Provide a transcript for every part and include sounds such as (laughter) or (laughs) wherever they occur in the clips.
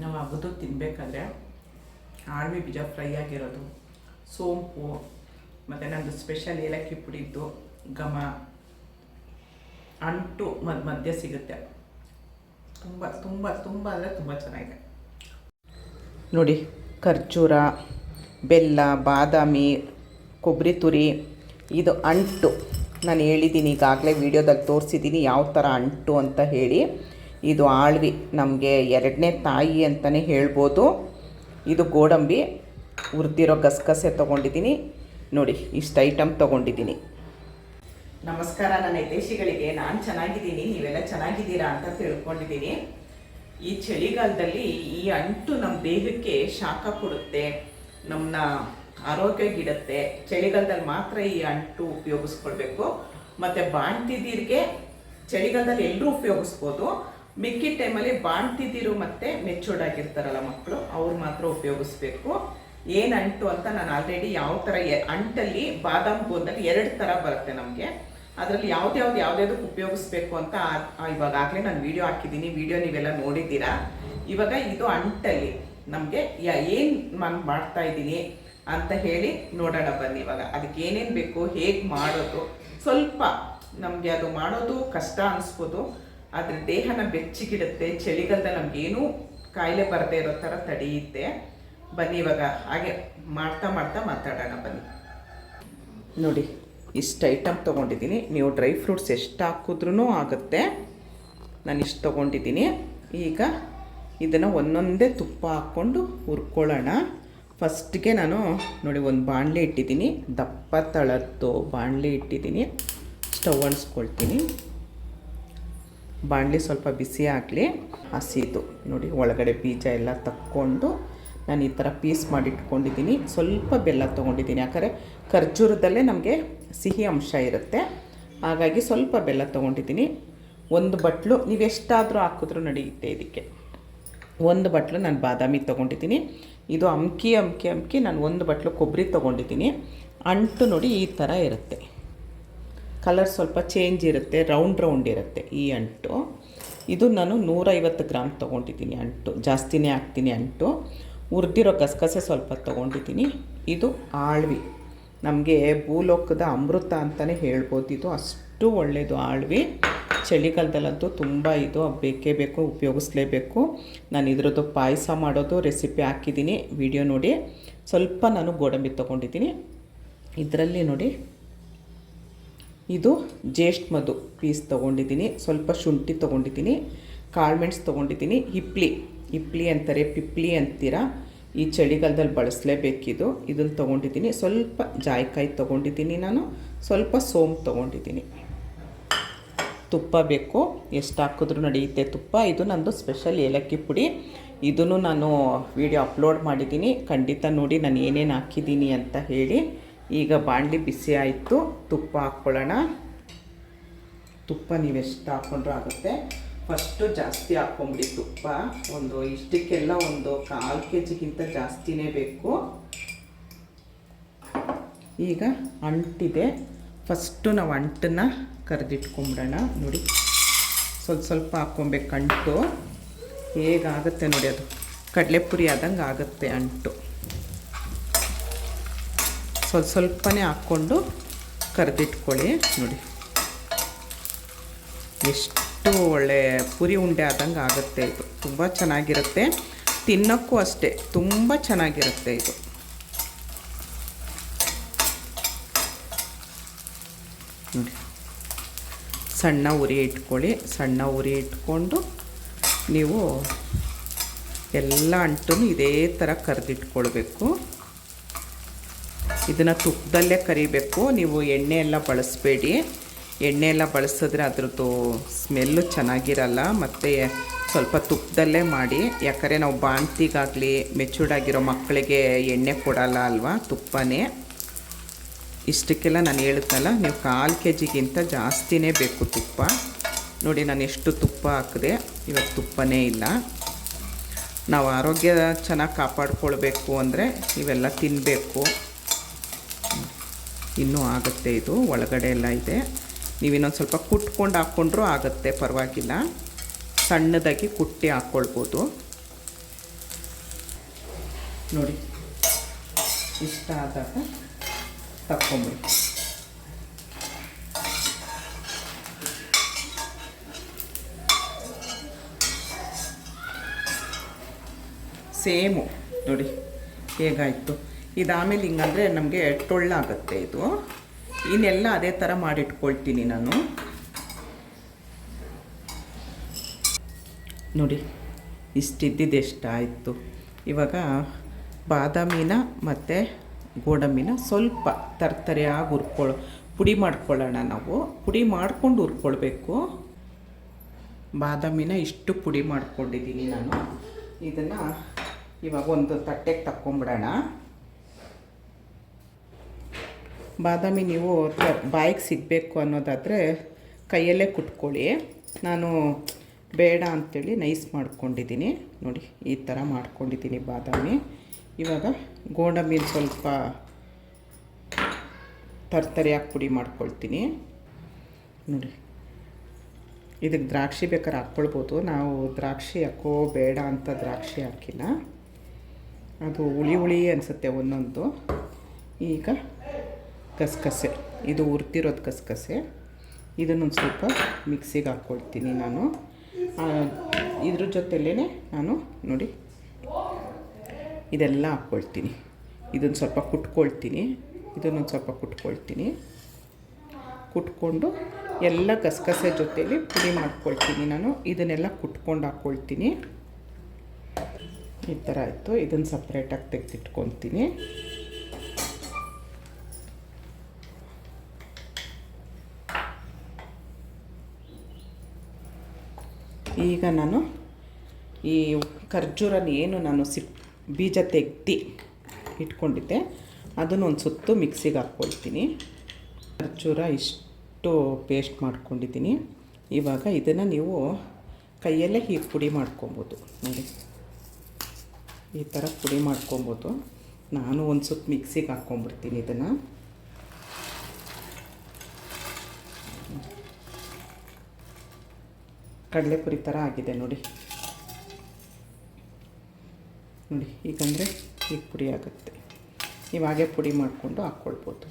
ನಾವು ಅಗದು ತಿನ್ನಬೇಕಾದ್ರೆ ಆಳ್ವಿ ಬೀಜ ಫ್ರೈ ಆಗಿರೋದು, ಸೋಂಪು, ಮತ್ತು ನಂದು ಸ್ಪೆಷಲ್ ಏಲಕ್ಕಿ ಪುಡಿದ್ದು, ಘಮ, ಅಂಟು ಮದ್, ಮಧ್ಯ ಸಿಗುತ್ತೆ. ತುಂಬ ತುಂಬ ತುಂಬ ಅಂದರೆ ತುಂಬ ಚೆನ್ನಾಗಿದೆ. ನೋಡಿ, ಖರ್ಜೂರ, ಬೆಲ್ಲ, ಬಾದಾಮಿ, ಕೊಬ್ಬರಿ ತುರಿ, ಇದು ಅಂಟು. ನಾನು ಹೇಳಿದ್ದೀನಿ ಈಗಾಗಲೇ ವೀಡಿಯೋದಲ್ಲಿ ತೋರಿಸಿದ್ದೀನಿ ಯಾವ ಥರ ಅಂಟು ಅಂತ ಹೇಳಿ. ಇದು ಆಳ್ವಿ. ನಮಗೆ ಎರಡನೇ ತಾಯಿ ಅಂತಲೇ ಹೇಳ್ಬೋದು. ಇದು ಗೋಡಂಬಿ. ಹುರಿದಿರೋ ಗಸಗಸೆ ತೊಗೊಂಡಿದ್ದೀನಿ. ನೋಡಿ, ಇಷ್ಟು ಐಟಮ್ ತೊಗೊಂಡಿದ್ದೀನಿ. ನಮಸ್ಕಾರ, ನನ್ನ ಹಿತೇಶಿಗಳಿಗೆ ನಾನು ಚೆನ್ನಾಗಿದ್ದೀನಿ. ನೀವೆಲ್ಲ ಚೆನ್ನಾಗಿದ್ದೀರಾ ಅಂತ ತಿಳ್ಕೊಂಡಿದ್ದೀನಿ. ಈ ಚಳಿಗಾಲದಲ್ಲಿ ಈ ಅಂಟು ನಮ್ಮ ದೇಹಕ್ಕೆ ಶಾಖ ಕೊಡುತ್ತೆ. ನಮ್ಮನ್ನ ಆರೋಗ್ಯಗಿಡುತ್ತೆ ಚಳಿಗಾಲದಲ್ಲಿ ಮಾತ್ರ ಈ ಅಂಟು ಉಪಯೋಗಿಸ್ಕೊಳ್ಬೇಕು. ಮತ್ತು ಬಾಣ್ತಿದ್ದೀರಿಗೆ ಚಳಿಗಾಲದಲ್ಲಿ ಎಲ್ಲರೂ ಉಪಯೋಗಿಸ್ಬೋದು. ಮಿಕ್ಕಿ ಟೈಮಲ್ಲಿ ಬಾಣ್ತಿದ್ದೀರು ಮತ್ತು ಮೆಚೂರ್ಡ್ ಆಗಿರ್ತಾರಲ್ಲ ಮಕ್ಕಳು ಅವ್ರು ಮಾತ್ರ ಉಪಯೋಗಿಸ್ಬೇಕು. ಏನು ಅಂಟು ಅಂತ ನಾನು ಆಲ್ರೆಡಿ ಯಾವ ಥರ ಅಂಟಲ್ಲಿ ಬಾದಾಮ್ ಗೋಂದಲ್ಲಿ ಎರಡು ಥರ ಬರುತ್ತೆ ನಮಗೆ. ಅದರಲ್ಲಿ ಯಾವ್ದ್ಯಾವ್ದು ಯಾವ್ದ್ಯಾವ್ದಕ್ಕೆ ಉಪಯೋಗಿಸ್ಬೇಕು ಅಂತ ಇವಾಗ ಆಗಲೇ ನಾನು ವೀಡಿಯೋ ಹಾಕಿದ್ದೀನಿ ವೀಡಿಯೋ ನೀವೆಲ್ಲ ನೋಡಿದ್ದೀರಾ? ಇವಾಗ ಇದು ಅಂಟಲ್ಲಿ ನಮಗೆ ಏನು ನಾನು ಮಾಡ್ತಾ ಇದ್ದೀನಿ ಅಂತ ಹೇಳಿ ನೋಡೋಣ ಬನ್ನಿ ಇವಾಗ. ಅದಕ್ಕೆ ಏನೇನು ಬೇಕು, ಹೇಗೆ ಮಾಡೋದು? ಸ್ವಲ್ಪ ನಮಗೆ ಅದು ಮಾಡೋದು ಕಷ್ಟ ಅನಿಸ್ಬೋದು. ಆದರೆ ದೇಹನ ಬೆಚ್ಚಗಿಡುತ್ತೆ, ಚಳಿಗಾಲದಲ್ಲಿ ನಮಗೇನೂ ಕಾಯಿಲೆ ಬರದೇ ಇರೋ ಥರ ತಡೆಯುತ್ತೆ. ಬನ್ನಿ ಇವಾಗ, ಹಾಗೆ ಮಾಡ್ತಾ ಮಾಡ್ತಾ ಮಾತಾಡೋಣ, ಬನ್ನಿ. ನೋಡಿ, ಇಷ್ಟು ಐಟಮ್ ತೊಗೊಂಡಿದ್ದೀನಿ. ನೀವು ಡ್ರೈ ಫ್ರೂಟ್ಸ್ ಎಷ್ಟು ಹಾಕಿದ್ರೂ ಆಗುತ್ತೆ. ನಾನು ಇಷ್ಟು ತೊಗೊಂಡಿದ್ದೀನಿ. ಈಗ ಇದನ್ನು ಒಂದೊಂದೇ ತುಪ್ಪ ಹಾಕ್ಕೊಂಡು ಹುರ್ಕೊಳ್ಳೋಣ. ಫಸ್ಟ್ಗೆ ನಾನು, ನೋಡಿ, ಒಂದು ಬಾಣಲೆ ಇಟ್ಟಿದ್ದೀನಿ. ದಪ್ಪ ತಳದ್ದು ಬಾಣಲೆ ಇಟ್ಟಿದ್ದೀನಿ. ಸ್ಟವ್ ಅಣಿಸ್ಕೊಳ್ತೀನಿ ಬಾಣಲಿ ಸ್ವಲ್ಪ ಬಿಸಿ ಆಗಲಿ, ಹಸಿದು. ನೋಡಿ, ಒಳಗಡೆ ಬೀಜ ಎಲ್ಲ ತಕ್ಕೊಂಡು ನಾನು ಈ ಥರ ಪೀಸ್ ಮಾಡಿಟ್ಕೊಂಡಿದ್ದೀನಿ. ಸ್ವಲ್ಪ ಬೆಲ್ಲ ತೊಗೊಂಡಿದ್ದೀನಿ. ಯಾಕಂದರೆ ಖರ್ಜೂರದಲ್ಲೇ ನಮಗೆ ಸಿಹಿ ಅಂಶ ಇರುತ್ತೆ. ಹಾಗಾಗಿ ಸ್ವಲ್ಪ ಬೆಲ್ಲ ತೊಗೊಂಡಿದ್ದೀನಿ. ಒಂದು ಬಟ್ಲು, ನೀವು ಎಷ್ಟಾದರೂ ಹಾಕಿದ್ರೂ ನಡೆಯುತ್ತೆ ಇದಕ್ಕೆ. ಒಂದು ಬಟ್ಲು ನಾನು ಬಾದಾಮಿ ತೊಗೊಂಡಿದ್ದೀನಿ. ಇದು ಅಮ್ಕಿ ಅಮ್ಕಿ ಅಮ್ಕಿ, ನಾನು ಒಂದು ಬಟ್ಲು ಕೊಬ್ಬರಿ ತೊಗೊಂಡಿದ್ದೀನಿ. ಅಂಟು ನೋಡಿ ಈ ಥರ ಇರುತ್ತೆ. ಕಲರ್ ಸ್ವಲ್ಪ ಚೇಂಜ್ ಇರುತ್ತೆ ರೌಂಡ್ ರೌಂಡ್ ಇರುತ್ತೆ ಈ ಅಂಟು. ಇದು ನಾನು ನೂರೈವತ್ತು ಗ್ರಾಮ್ ತೊಗೊಂಡಿದ್ದೀನಿ ಅಂಟು, ಜಾಸ್ತಿನೇ ಹಾಕ್ತೀನಿ ಅಂಟು. ಉರ್ದಿರೋ ಗಸಗಸೆ ಸ್ವಲ್ಪ ತೊಗೊಂಡಿದ್ದೀನಿ. ಇದು ಆಳ್ವಿ. ನಮಗೆ ಭೂಲೋಕದ ಅಮೃತ ಅಂತಲೇ ಹೇಳ್ಬೋದು. ಇದು ಅಷ್ಟು ಒಳ್ಳೆಯದು ಆಳ್ವಿ. ಚಳಿಗಾಲದಲ್ಲಂತೂ ತುಂಬ ಇದು ಬೇಕೇ ಬೇಕು, ಉಪಯೋಗಿಸ್ಲೇಬೇಕು. ನಾನು ಇದರದ್ದು ಪಾಯಸ ಮಾಡೋದು ರೆಸಿಪಿ ಹಾಕಿದ್ದೀನಿ. ವಿಡಿಯೋ ನೋಡಿ. ಸ್ವಲ್ಪ ನಾನು ಗೋಡಂಬಿ ತೊಗೊಂಡಿದ್ದೀನಿ. ಇದರಲ್ಲಿ ನೋಡಿ. ಇದು ಜೇಷ್ಠ ಮಧು ಪೀಸ್ ತೊಗೊಂಡಿದ್ದೀನಿ. ಸ್ವಲ್ಪ ಶುಂಠಿ ತೊಗೊಂಡಿದ್ದೀನಿ. ಕಾಳುಮೆಣ್ಸು ತೊಗೊಂಡಿದ್ದೀನಿ. ಹಿಪ್ಲಿ ಹಿಪ್ಲಿ ಅಂತಾರೆ, ಪಿಪ್ಲಿ ಅಂತೀರ? ಈ ಚಳಿಗಾಲದಲ್ಲಿ ಬಳಸಲೇಬೇಕಿದು ಇದನ್ನು ತೊಗೊಂಡಿದ್ದೀನಿ. ಸ್ವಲ್ಪ ಜಾಯಿಕಾಯಿ ತೊಗೊಂಡಿದ್ದೀನಿ ನಾನು. ಸ್ವಲ್ಪ ಸೋಂಪು ತೊಗೊಂಡಿದ್ದೀನಿ. ತುಪ್ಪ ಬೇಕು. ಎಷ್ಟು ಹಾಕಿದ್ರೂ ನಡೆಯುತ್ತೆ ತುಪ್ಪ. ಇದು ನಂದು ಸ್ಪೆಷಲ್ ಏಲಕ್ಕಿ ಪುಡಿ. ಇದನ್ನು ನಾನು ವಿಡಿಯೋ ಅಪ್ಲೋಡ್ ಮಾಡಿದ್ದೀನಿ. ಖಂಡಿತ ನೋಡಿ ನಾನು ಏನೇನು ಹಾಕಿದ್ದೀನಿ ಅಂತ ಹೇಳಿ. ಈಗ ಬಾಣಲಿ ಬಿಸಿ ಆಯಿತು, ತುಪ್ಪ ಹಾಕ್ಕೊಳ್ಳೋಣ. ತುಪ್ಪ ನೀವೆಷ್ಟು ಹಾಕ್ಕೊಂಡ್ರೂ ಆಗುತ್ತೆ. ಫಸ್ಟು ಜಾಸ್ತಿ ಹಾಕ್ಕೊಂಬಿಡಿ ತುಪ್ಪ. ಒಂದು ಇಷ್ಟಕ್ಕೆಲ್ಲ ಒಂದು ಕಾಲು ಕೆ ಜಿಗಿಂತ ಜಾಸ್ತಿನೇ ಬೇಕು. ಈಗ ಅಂಟಿದೆ. ಫಸ್ಟು ನಾವು ಅಂಟನ್ನು ಕರೆದಿಟ್ಕೊಂಬಿಡೋಣ. ನೋಡಿ, ಸ್ವಲ್ಪ ಸ್ವಲ್ಪ ಹಾಕ್ಕೊಬೇಕು ಅಂಟು. ಹೇಗಾಗುತ್ತೆ ನೋಡಿ ಅದು. ಕಡಲೆಪುರಿ ಆದಂಗೆ ಆಗುತ್ತೆ ಅಂಟು. ಸ್ವಲ್ಪ ಸ್ವಲ್ಪನೇ ಹಾಕ್ಕೊಂಡು ಕರೆದಿಟ್ಕೊಳ್ಳಿ. ನೋಡಿ. ಎಷ್ಟು ಒಳ್ಳೆ ಪುರಿ ಉಂಡೆ ಆದಂಗೆ ಆಗುತ್ತೆ ಇದು. ತುಂಬ ಚೆನ್ನಾಗಿರುತ್ತೆ. ತಿನ್ನೋಕ್ಕೂ ಅಷ್ಟೇ, ತುಂಬ ಚೆನ್ನಾಗಿರುತ್ತೆ ಇದು. ನೋಡಿ. ಸಣ್ಣ ಉರಿ ಇಟ್ಕೊಳ್ಳಿ. ಸಣ್ಣ ಉರಿ ಇಟ್ಕೊಂಡು ನೀವು ಎಲ್ಲ ಅಂಟು ಇದೇ ಥರ ಕರೆದಿಟ್ಕೊಳ್ಬೇಕು. ಇದನ್ನು ತುಪ್ಪದಲ್ಲೇ ಕರಿಬೇಕು. ನೀವು ಎಣ್ಣೆ ಎಲ್ಲ ಬಳಸಬೇಡಿ. ಎಣ್ಣೆ ಎಲ್ಲ ಬಳಸಿದ್ರೆ ಅದ್ರದ್ದು ಸ್ಮೆಲ್ಲು ಚೆನ್ನಾಗಿರಲ್ಲ. ಮತ್ತು ಸ್ವಲ್ಪ ತುಪ್ಪದಲ್ಲೇ ಮಾಡಿ. ಯಾಕಂದರೆ ನಾವು ಬಾಣ್ತಿಗಾಗಲಿ ಮೆಚೂರ್ಡ್ ಆಗಿರೋ ಮಕ್ಕಳಿಗೆ ಎಣ್ಣೆ ಕೊಡಲ್ಲ ಅಲ್ವಾ? ತುಪ್ಪನೇ. ಇಷ್ಟಕ್ಕೆಲ್ಲ ನಾನು ಹೇಳಿದ್ನಲ್ಲ ನೀವು ಕಾಲು ಕೆ ಜಿಗಿಂತ ಜಾಸ್ತಿನೇ ಬೇಕು ತುಪ್ಪ. ನೋಡಿ, ನಾನು ಎಷ್ಟು ತುಪ್ಪ ಹಾಕಿದೆ. ಇವಾಗ ತುಪ್ಪನೇ ಇಲ್ಲ. ನಾವು ಆರೋಗ್ಯ ಚೆನ್ನಾಗಿ ಕಾಪಾಡ್ಕೊಳ್ಬೇಕು ಅಂದರೆ ಇವೆಲ್ಲ ತಿನ್ನಬೇಕು ಇನ್ನೂ ಆಗುತ್ತೆ ಇದು, ಒಳಗಡೆ ಎಲ್ಲ ಇದೆ. ನೀವು ಇನ್ನೊಂದು ಸ್ವಲ್ಪ ಕುಟ್ಕೊಂಡು ಹಾಕ್ಕೊಂಡ್ರೂ ಆಗುತ್ತೆ, ಪರವಾಗಿಲ್ಲ. ಸಣ್ಣದಾಗಿ ಕುಟ್ಟಿ ಹಾಕ್ಕೊಳ್ಬೋದು ನೋಡಿ, ಇಷ್ಟ ಆದಾಗ ತಕ್ಕೊಂಬಿಡಿ ಸೇಮು, ನೋಡಿ, ಹೇಗಾಯಿತು? ಇದಾಮೇಲೆ ಹಿಂಗಂದರೆ ನಮಗೆ ಟೊಳ್ಳಾಗುತ್ತೆ ಇದು. ಇನ್ನೆಲ್ಲ ಅದೇ ಥರ ಮಾಡಿಟ್ಕೊಳ್ತೀನಿ ನಾನು. ನೋಡಿ ಇಷ್ಟಿದ್ದಿದ್ದು ಎಷ್ಟಾಯಿತು ಇವಾಗ ಬಾದಾಮಿನ ಮತ್ತು ಗೋಡಂಬಿನ ಸ್ವಲ್ಪ ತರ್ತರಿಯಾಗಿ ಹುರ್ಕೊಳ್ಳೋ ಪುಡಿ ಮಾಡ್ಕೊಳ್ಳೋಣ ನಾವು. ಪುಡಿ ಮಾಡಿಕೊಂಡು ಹುರ್ಕೊಳ್ಬೇಕು. ಬಾದಾಮಿನ ಇಷ್ಟು ಪುಡಿ ಮಾಡ್ಕೊಂಡಿದ್ದೀನಿ ನಾನು. ಇದನ್ನು ಇವಾಗ ಒಂದು ತಟ್ಟೆಗೆ ತಕ್ಕೊಂಬಿಡೋಣ. ಬಾದಾಮಿ ನೀವು ಬಾಯಿಗೆ ಸಿಗಬೇಕು ಅನ್ನೋದಾದರೆ ಕೈಯಲ್ಲೇ ಕುಟ್ಕೊಳ್ಳಿ ನಾನು ಬೇಡ ಅಂಥೇಳಿ ನೈಸ್ ಮಾಡ್ಕೊಂಡಿದ್ದೀನಿ. ನೋಡಿ, ಈ ಥರ ಮಾಡ್ಕೊಂಡಿದ್ದೀನಿ ಬಾದಾಮಿ. ಇವಾಗ ಗೋಡಂಬಿನ ಸ್ವಲ್ಪ ತರ್ತರಿಯಾಗಿ ಪುಡಿ ಮಾಡ್ಕೊಳ್ತೀನಿ. ನೋಡಿ, ಇದಕ್ಕೆ ದ್ರಾಕ್ಷಿ ಬೇಕಾದ್ರೆ ಹಾಕ್ಕೊಳ್ಬೋದು. ನಾವು ದ್ರಾಕ್ಷಿ ಹಾಕೋ ಬೇಡ ಅಂತ ದ್ರಾಕ್ಷಿ ಹಾಕಿಲ್ಲ. ಅದು ಹುಳಿ ಹುಳಿ ಅನಿಸುತ್ತೆ ಒಂದೊಂದು. ಈಗ ಗಸಗಸೆ ಇದು ಹುರ್ತಿರೋದು ಗಸಗಸೆ ಇದನ್ನೊಂದು ಸ್ವಲ್ಪ ಮಿಕ್ಸಿಗೆ ಹಾಕ್ಕೊಳ್ತೀನಿ ನಾನು. ಇದ್ರ ಜೊತೆಲೇ ನಾನು ನೋಡಿ ಇದೆಲ್ಲ ಹಾಕ್ಕೊಳ್ತೀನಿ ಇದನ್ನು ಸ್ವಲ್ಪ ಕುಟ್ಕೊಳ್ತೀನಿ. ಇದನ್ನೊಂದು ಸ್ವಲ್ಪ ಕುಟ್ಕೊಳ್ತೀನಿ. ಕುಟ್ಕೊಂಡು ಎಲ್ಲ ಗಸಗಸೆ ಜೊತೆಲಿ ಪುಡಿ ಮಾಡ್ಕೊಳ್ತೀನಿ ನಾನು. ಇದನ್ನೆಲ್ಲ ಕುಟ್ಕೊಂಡು ಹಾಕ್ಕೊಳ್ತೀನಿ ಈ ಥರ ಆಯಿತು. ಇದನ್ನು ಸಪ್ರೇಟಾಗಿ ತೆಗೆದಿಟ್ಕೊತೀನಿ ಈಗ ನಾನು ಈ ಖರ್ಜೂರನ ಏನು ನಾನು ಸಿಪ್ ಬೀಜ ತೆಗ್ದು ಇಟ್ಕೊಂಡಿದ್ದೆ, ಅದನ್ನು ಒಂದು ಸುತ್ತು ಮಿಕ್ಸಿಗೆ ಹಾಕ್ಕೊಳ್ತೀನಿ. ಖರ್ಜೂರ ಇಷ್ಟು ಪೇಸ್ಟ್ ಮಾಡ್ಕೊಂಡಿದ್ದೀನಿ. ಇವಾಗ ಇದನ್ನು ನೀವು ಕೈಯಲ್ಲೇ ಹೀಗೆ ಪುಡಿ ಮಾಡ್ಕೊಬೋದು. ನೋಡಿ, ಈ ಥರ ಪುಡಿ ಮಾಡ್ಕೊಬೋದು. ನಾನು ಒಂದು ಸುತ್ತು ಮಿಕ್ಸಿಗೆ ಹಾಕ್ಕೊಂಬಿಡ್ತೀನಿ ಇದನ್ನು. ಕಡಲೆಪುರಿ ಥರ ಆಗಿದೆ ನೋಡಿ. ನೋಡಿ, ಈಗಂದರೆ ಈಗ ಪುಡಿ ಆಗುತ್ತೆ. ಇವಾಗೆ ಪುಡಿ ಮಾಡಿಕೊಂಡು ಹಾಕ್ಕೊಳ್ಬೋದು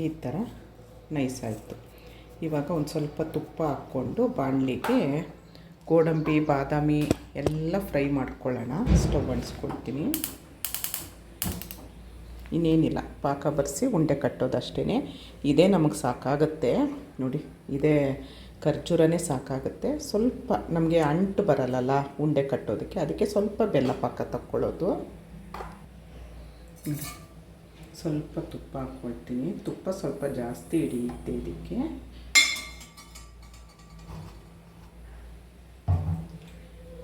ಈ ಥರ ನೈಸ್ ಆಯಿತು. ಇವಾಗ ಒಂದು ಸ್ವಲ್ಪ ತುಪ್ಪ ಹಾಕ್ಕೊಂಡು ಬಾಣಲಿಗೆ ಗೋಡಂಬಿ, ಬಾದಾಮಿ ಎಲ್ಲ ಫ್ರೈ ಮಾಡ್ಕೊಳ್ಳೋಣ. ಸ್ಟವ್ ಅಂಟಿಸ್ಕೊಳ್ತೀನಿ. ಇನ್ನೇನಿಲ್ಲ. ಪಾಕ ಬರೆಸಿ ಉಂಡೆ ಕಟ್ಟೋದಷ್ಟೇ ಇದೇ ನಮಗೆ ಸಾಕಾಗುತ್ತೆ. ನೋಡಿ, ಇದೇ ಖರ್ಜೂರನೇ ಸಾಕಾಗುತ್ತೆ. ಸ್ವಲ್ಪ ನಮಗೆ ಅಂಟು ಬರಲ್ಲಲ್ಲ ಉಂಡೆ ಕಟ್ಟೋದಕ್ಕೆ. ಅದಕ್ಕೆ ಸ್ವಲ್ಪ ಬೆಲ್ಲ ಪಾಕ ತಕ್ಕೊಳ್ಳೋದು. ಸ್ವಲ್ಪ ತುಪ್ಪ ಹಾಕ್ಕೊಳ್ತೀನಿ. ತುಪ್ಪ ಸ್ವಲ್ಪ ಜಾಸ್ತಿ ಹಿಡಿಯುತ್ತೆ ಇದಕ್ಕೆ.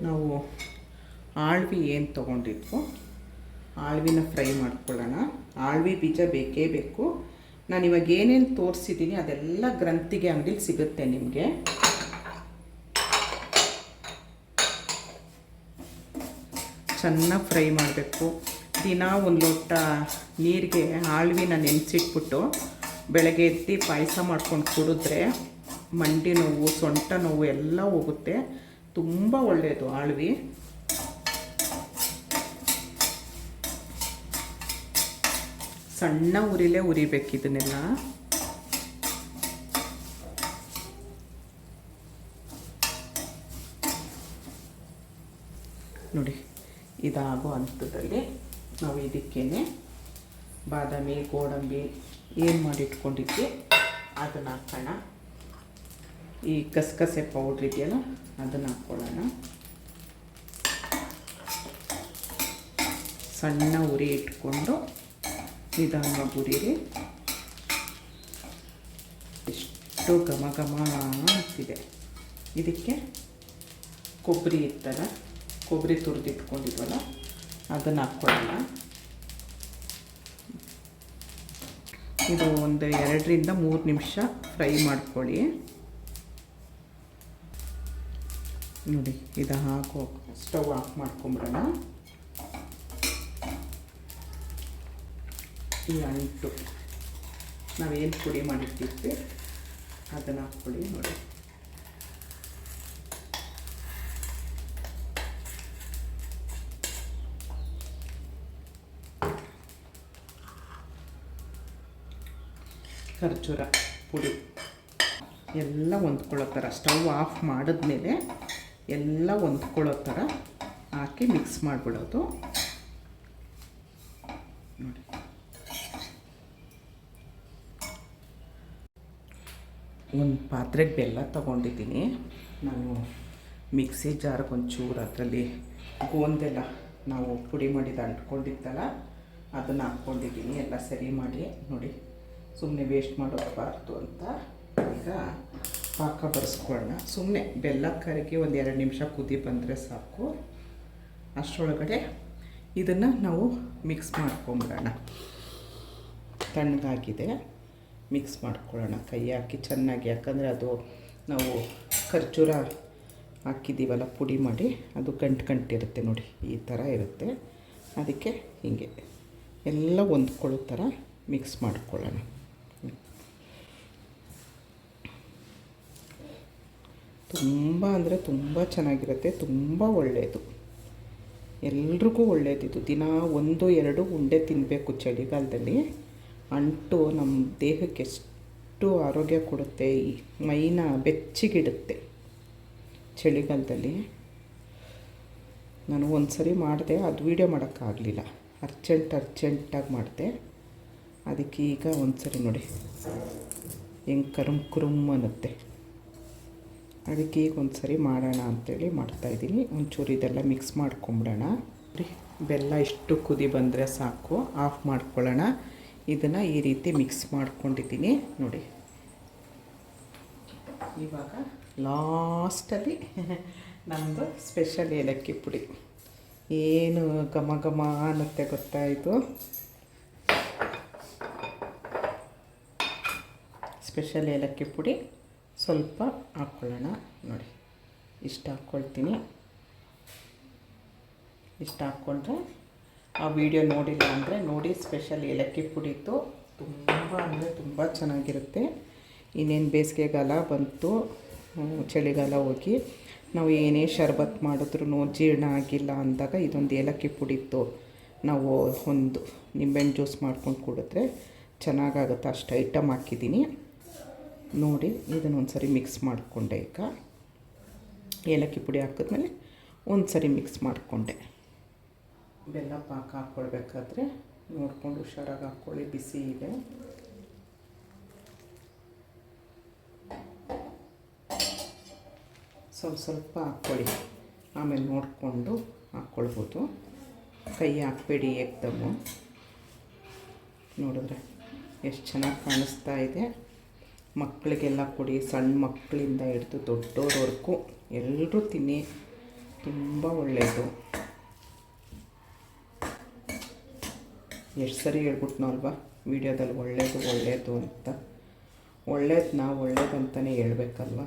ನಾವು ಆಳ್ವಿ ಏನು ತೊಗೊಂಡಿದ್ವು ಆಳ್ವಿನ ಫ್ರೈ ಮಾಡ್ಕೊಳ್ಳೋಣ. ಆಳ್ವಿ ಬೀಜ ಬೇಕೇ ಬೇಕು. ನಾನು ಇವಾಗ ಏನೇನು ತೋರಿಸಿದ್ದೀನಿ ಅದೆಲ್ಲ ಗ್ರಂಥಿಗೆ ಅಂಗಡಿಲಿ ಸಿಗುತ್ತೆ ನಿಮಗೆ. ಚೆನ್ನಾಗಿ ಫ್ರೈ ಮಾಡಬೇಕು. ದಿನ ಒಂದು ಲೋಟ ನೀರಿಗೆ ಆಳ್ವಿನ ನೆನೆಸಿಟ್ಬಿಟ್ಟು ಬೆಳಗ್ಗೆ ಎದ್ದು ಪಾಯಸ ಮಾಡ್ಕೊಂಡು ಕುಡಿದ್ರೆ ಮಂಡಿ ನೋವು, ಸೊಂಟ ನೋವು ಎಲ್ಲ ಹೋಗುತ್ತೆ. ತುಂಬ ಒಳ್ಳೆಯದು ಆಳ್ವಿ. ಸಣ್ಣ ಉರಿಲೇ ಉರಿಬೇಕು ಇದನ್ನೆಲ್ಲ. ನೋಡಿ, ಇದಾಗೋ ಹಂತದಲ್ಲಿ ನಾವು ಇದಕ್ಕೇನೆ ಬಾದಾಮಿ, ಗೋಡಂಬಿ ಏನು ಮಾಡಿಟ್ಕೊಂಡಿದ್ವಿ, ಅದನ್ನು ಹಾಕೋಣ. ಈ ಕಸಕಸೆ ಪೌಡ್ರ್ ಇದೆಯಲ್ಲ, ಅದನ್ನು ಹಾಕ್ಕೊಳ್ಳೋಣ ಸಣ್ಣ ಉರಿ ಇಟ್ಕೊಂಡು ನಿಧಾನವಾಗಿ ಎಷ್ಟು ಘಮ ಘಮ ಅಂತಿದೆ ಇದಕ್ಕೆ ಕೊಬ್ಬರಿ ಇತ್ತಲ್ಲ, ಕೊಬ್ಬರಿ ತುರಿದಿಟ್ಕೊಂಡಿದ್ವಲ್ಲ, ಅದನ್ನು ಹಾಕ್ಕೊಳ್ಳೋಣ. ಇದು ಒಂದು ಎರಡರಿಂದ ಮೂರು ನಿಮಿಷ ಫ್ರೈ ಮಾಡ್ಕೊಳ್ಳಿ. ನೋಡಿ, ಇದು ಹಾಕೋ, ಸ್ಟವ್ ಆಫ್ ಮಾಡ್ಕೊಂಬಿಡೋಣ ಈ ಅಂಟು. ನಾವೇನು ಪುಡಿ ಮಾಡಿರ್ತೀವಿ, ಅದನ್ನು ಹಾಕ್ಕೊಳ್ಳಿ ನೋಡಿ. ಖರ್ಜೂರ, ಪುಡಿ. ಎಲ್ಲ ಹೊಂದ್ಕೊಳ್ಳೋ ಥರ, ಸ್ಟವ್ ಆಫ್ ಮಾಡಿದ್ಮೇಲೆ ಎಲ್ಲ ಹೊಂದ್ಕೊಳ್ಳೋ ಥರ ಹಾಕಿ ಮಿಕ್ಸ್ ಮಾಡಿಬಿಡೋದು. ನೋಡಿ. ಒಂದು ಪಾತ್ರೆಗೆ ಬೆಲ್ಲ ತಗೊಂಡಿದ್ದೀನಿ. ನಾನು ಮಿಕ್ಸಿ ಜಾರ್ಗೆ ಒಂಚೂರು ಅದರಲ್ಲಿ ಗೋಂದೆಲ್ಲ ನಾವು ಪುಡಿ ಮಾಡಿದ ಅಂಟ್ಕೊಂಡಿತ್ತಲ್ಲ, ಅದನ್ನು ಹಾಕ್ಕೊಂಡಿದ್ದೀನಿ. ಎಲ್ಲ ಸರಿ ಮಾಡಿ, ನೋಡಿ. ಸುಮ್ಮನೆ ವೇಸ್ಟ್ ಮಾಡೋಕ್ಬಾರ್ದು ಅಂತ. ಈಗ ಪಾಕ ಬರೆಸ್ಕೊಳ್ಳೋಣ. ಸುಮ್ಮನೆ ಬೆಲ್ಲ ಕರಗಿ ಒಂದು ಎರಡು ನಿಮಿಷ ಕುದಿ ಬಂದರೆ ಸಾಕು. ಅಷ್ಟರೊಳಗಡೆ ಇದನ್ನು ನಾವು ಮಿಕ್ಸ್ ಮಾಡ್ಕೊಂಬಿಡೋಣ. ತಣ್ಣಗಾಗಿದೆ. ಮಿಕ್ಸ್ ಮಾಡ್ಕೊಳ್ಳೋಣ. ಕೈ ಹಾಕಿ ಚೆನ್ನಾಗಿ, ಯಾಕಂದರೆ ಅದು ನಾವು ಖರ್ಜೂರ ಹಾಕಿದ್ದೀವಲ್ಲ, ಪುಡಿ ಮಾಡಿ, ಅದು ಗಂಟು ಗಂಟಿರುತ್ತೆ ನೋಡಿ, ಈ ಥರ ಇರುತ್ತೆ. ಅದಕ್ಕೆ ಹೀಗೆ, ಎಲ್ಲ ಹೊಂದ್ಕೊಳ್ಳೋ ಥರ ಮಿಕ್ಸ್ ಮಾಡ್ಕೊಳ್ಳೋಣ. ತುಂಬ ಅಂದರೆ ತುಂಬ ಚೆನ್ನಾಗಿರುತ್ತೆ, ತುಂಬ ಒಳ್ಳೆಯದು. ಎಲ್ರಿಗೂ ಒಳ್ಳೆಯದಿದು. ದಿನ ಒಂದು, ಎರಡು ಉಂಡೆ ತಿನ್ನಬೇಕು ಚಳಿಗಾಲದಲ್ಲಿ. ಅಂಟು ನಮ್ಮ ದೇಹಕ್ಕೆ ಎಷ್ಟು ಆರೋಗ್ಯ ಕೊಡುತ್ತೆ, ಈ ಮೈನ ಬೆಚ್ಚಗಿಡುತ್ತೆ. ಚಳಿಗಾಲದಲ್ಲಿ ನಾನು ಒಂದು ಸರಿ ಮಾಡಿದೆ, ಅದು ವೀಡಿಯೋ ಮಾಡೋಕ್ಕಾಗಲಿಲ್ಲ. ಅರ್ಜೆಂಟ್ ಅರ್ಜೆಂಟಾಗಿ ಮಾಡಿದೆ. ಅದಕ್ಕೆ ಈಗ ಒಂದು ಸರಿ ನೋಡಿ. ಹೆಂಗೆ ಕರುಮ್ ಕುರುಮ್ ಅನ್ನತ್ತೆ. ಅದಕ್ಕೆ ಈಗ ಒಂದು ಸರಿ ಮಾಡೋಣ ಅಂಥೇಳಿ ಮಾಡ್ತಾಯಿದ್ದೀನಿ ಒಂಚೂರು ಇದೆಲ್ಲ ಮಿಕ್ಸ್ ಮಾಡ್ಕೊಂಬಿಡೋಣ. ಬೆಲ್ಲ ಇಷ್ಟು ಕುದಿ ಬಂದರೆ ಸಾಕು. ಆಫ್ ಮಾಡ್ಕೊಳ್ಳೋಣ. ಇದನ್ನು ಈ ರೀತಿ ಮಿಕ್ಸ್ ಮಾಡ್ಕೊಂಡಿದ್ದೀನಿ ನೋಡಿ. ಇವಾಗ ಲಾಸ್ಟಲ್ಲಿ (laughs) ನಮ್ಮದು ಸ್ಪೆಷಲ್ ಏಲಕ್ಕಿ ಪುಡಿ. ಏನು ಘಮ ಘಮ ಅನ್ನತ್ತೆ ಗೊತ್ತಾಯಿತು ಸ್ಪೆಷಲ್ ಏಲಕ್ಕಿ ಪುಡಿ. ಸ್ವಲ್ಪ ಹಾಕ್ಕೊಳ್ಳೋಣ ನೋಡಿ. ಇಷ್ಟು ಹಾಕ್ಕೊಳ್ತೀನಿ ಇಷ್ಟು ಹಾಕ್ಕೊಂಡ್ರೆ ಆ ವಿಡಿಯೋ ನೋಡಿಲ್ಲ ಅಂದರೆ ನೋಡಿ ಸ್ಪೆಷಲ್ ಏಲಕ್ಕಿ ಪುಡಿತು ತುಂಬ ಅಂದರೆ ತುಂಬ ಚೆನ್ನಾಗಿರುತ್ತೆ. ಇನ್ನೇನು ಬೇಸಿಗೆಗಾಲ ಬಂತು ಚಳಿಗಾಲ ಹೋಗಿ, ನಾವು ಏನೇ ಶರ್ಬತ್ ಮಾಡಿದ್ರೂ ಜೀರ್ಣ ಆಗಿಲ್ಲ ಅಂದಾಗ ಇದೊಂದು ಏಲಕ್ಕಿ ಪುಡಿತ್ತು. ನಾವು ಒಂದು ನಿಂಬೆಹಣ್ಣು ಜ್ಯೂಸ್ ಮಾಡ್ಕೊಂಡು ಕುಡಿದ್ರೆ ಚೆನ್ನಾಗಾಗುತ್ತೆ. ಅಷ್ಟು ಐಟಮ್ ಹಾಕಿದ್ದೀನಿ. ನೋಡಿ, ಇದನ್ನು ಒಂದು ಸರಿ ಮಿಕ್ಸ್ ಮಾಡಿಕೊಂಡೆ ಈಗ. ಏಲಕ್ಕಿ ಪುಡಿ ಹಾಕಿದ್ಮೇಲೆ ಒಂದು ಸರಿ ಮಿಕ್ಸ್ ಮಾಡಿಕೊಂಡೆ. ಬೆಲ್ಲ ಪಾಕ ಹಾಕ್ಕೊಳ್ಬೇಕಾದ್ರೆ ನೋಡ್ಕೊಂಡು ಹುಷಾರಾಗಿ ಹಾಕ್ಕೊಳ್ಳಿ, ಬಿಸಿ ಇದೆ. ಸ್ವಲ್ಪ ಸ್ವಲ್ಪ ಹಾಕ್ಕೊಳ್ಳಿ. ಆಮೇಲೆ ನೋಡಿಕೊಂಡು ಹಾಕ್ಕೊಳ್ಬೋದು. ಕೈ ಹಾಕ್ಬೇಡಿ ಏಕ್ದಮ್ಮು ನೋಡಿದ್ರೆ ಎಷ್ಟು ಚೆನ್ನಾಗಿ ಕಾಣಿಸ್ತಾ ಇದೆ. ಮಕ್ಕಳಿಗೆಲ್ಲ ಕೊಡಿ ಸಣ್ಣ ಮಕ್ಕಳಿಂದ ಹಿಡಿದು ದೊಡ್ಡೋರವರೆಗೂ ಎಲ್ಲರೂ ತಿನ್ನಿ, ತುಂಬ ಒಳ್ಳೆಯದು ಎಷ್ಟು ಸರಿ ಹೇಳ್ಬಿಟ್ನೋ ಅಲ್ವಾ? ವಿಡಿಯೋದಲ್ಲಿ ಒಳ್ಳೆಯದು ಒಳ್ಳೆಯದು ಅಂತ. ಒಳ್ಳೇದು ನಾವು ಒಳ್ಳೇದು ಅಂತಲೇ ಹೇಳ್ಬೇಕಲ್ವ?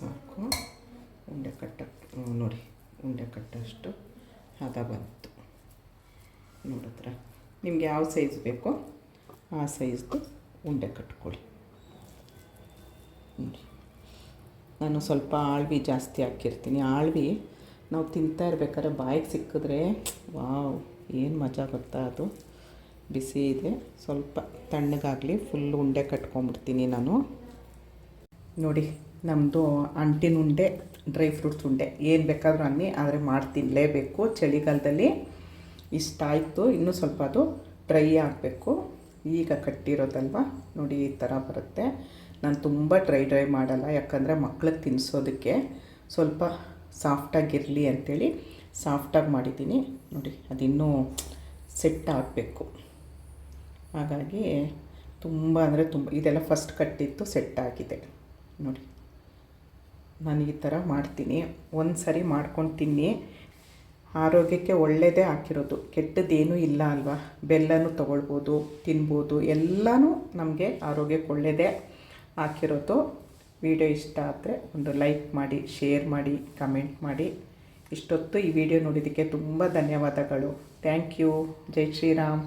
ಸಾಕು. ಉಂಡೆ ಕಟ್ಟ ನೋಡಿ. ಉಂಡೆ ಕಟ್ಟಷ್ಟು ಹದ ಬಂತು. ನೋಡಿದ್ರೆ? ನಿಮ್ಗೆ ಯಾವ ಸೈಜ್ ಬೇಕೋ ಆ ಸೈಜ್ದು ಉಂಡೆ ಕಟ್ಕೊಳ್ಳಿ. ನಾನು ಸ್ವಲ್ಪ ಆಳ್ವಿ ಜಾಸ್ತಿ ಹಾಕಿರ್ತೀನಿ. ಆಳ್ವಿ ನಾವು ತಿಂತಾ ಇರ್ಬೇಕಾದ್ರೆ ಬಾಯಿಗೆ ಸಿಕ್ಕಿದ್ರೆ ವಾವ್, ಏನು ಮಜಾ ಗೊತ್ತಾ ಅದು? ಬಿಸಿ ಇದೆ. ಸ್ವಲ್ಪ ತಣ್ಣಗಾಗಲಿ ಫುಲ್ ಉಂಡೆ ಕಟ್ಕೊಂಬಿಡ್ತೀನಿ ನಾನು. ನೋಡಿ ನಮ್ಮದು ಅಂಟಿನ ಉಂಡೆ ಡ್ರೈ ಫ್ರೂಟ್ಸ್ ಉಂಡೆ. ಏನು ಬೇಕಾದರೂ ಅನ್ನಿ ಆದರೆ ಮಾಡಿ ತಿನ್ನಲೇಬೇಕು ಚಳಿಗಾಲದಲ್ಲಿ ಇಷ್ಟ ಆಯಿತು. ಇನ್ನೂ ಸ್ವಲ್ಪ ಅದು ಡ್ರೈ ಆಗಬೇಕು. ಈಗ ಕಟ್ಟಿರೋದಲ್ವ? ನೋಡಿ, ಈ ಥರ ಬರುತ್ತೆ. ನಾನು ತುಂಬ ಡ್ರೈ ಡ್ರೈ ಮಾಡಲ್ಲ, ಯಾಕಂದರೆ ಮಕ್ಳಿಗೆ ತಿನ್ನಿಸೋದಕ್ಕೆ ಸ್ವಲ್ಪ ಸಾಫ್ಟಾಗಿರಲಿ ಅಂಥೇಳಿ ಸಾಫ್ಟಾಗಿ ಮಾಡಿದ್ದೀನಿ. ನೋಡಿ, ಅದಿನ್ನೂ ಸೆಟ್ ಆಗಬೇಕು. ಹಾಗಾಗಿ ತುಂಬ ಅಂದರೆ ತುಂಬ, ಇದೆಲ್ಲ ಫಸ್ಟ್ ಕಟ್ಟಿತ್ತು ಸೆಟ್ ಆಗಿದೆ. ನೋಡಿ, ನಾನು ಈ ಥರ ಮಾಡ್ತೀನಿ. ಒಂದು ಸರಿ ಮಾಡ್ಕೊಂಡು ತಿನ್ನಿ. ಆರೋಗ್ಯಕ್ಕೆ ಒಳ್ಳೆಯದೇ ಹಾಕಿರೋದು. ಕೆಟ್ಟದ್ದೇನೂ ಇಲ್ಲ ಅಲ್ವಾ? ಬೆಲ್ಲನೂ ತೊಗೊಳ್ಬೋದು, ತಿನ್ಬೋದು, ಎಲ್ಲನೂ ನಮಗೆ ಆರೋಗ್ಯಕ್ಕೆ ಒಳ್ಳೆಯದೇ ಹಾಕಿರೋದು ವಿಡಿಯೋ ಇಷ್ಟ ಆದರೆ ಒಂದು ಲೈಕ್ ಮಾಡಿ ಶೇರ್ ಮಾಡಿ ಕಮೆಂಟ್ ಮಾಡಿ. ಇಷ್ಟೊತ್ತು ಈ ವಿಡಿಯೋ ನೋಡಿದ್ದಕ್ಕೆ ತುಂಬ ಧನ್ಯವಾದಗಳು. ಥ್ಯಾಂಕ್ ಯು ಜೈ ಶ್ರೀರಾಮ್.